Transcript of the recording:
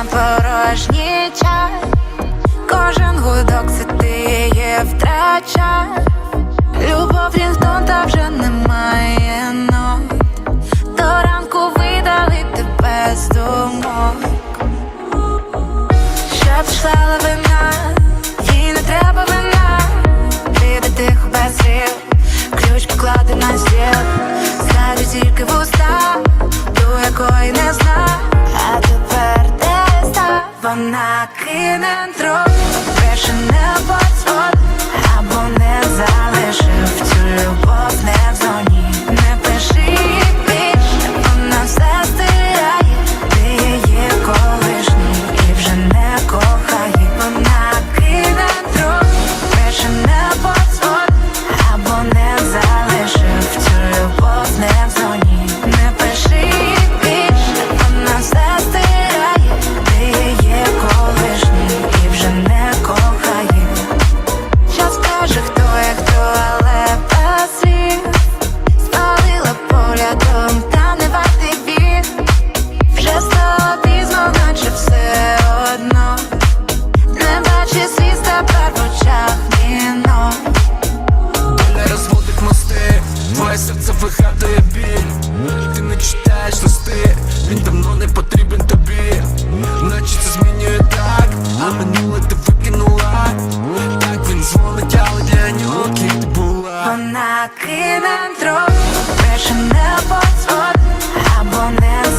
на порожній кожен гудок це ти її втрачав. Любов Рінгтон та вже немає нот. До ранку видали тебе з думок. Щоб пішла лавина, їй не треба вина. Піде тихо без слів, ключ поклади на стіл. Знаю тільки вуста, ту якої не зна. Вона кине трохи, більше не подзвон, а ти викинула. Так він дзвонить, але для нього кіт була. Вона кине трохи, більше не подзвон Або не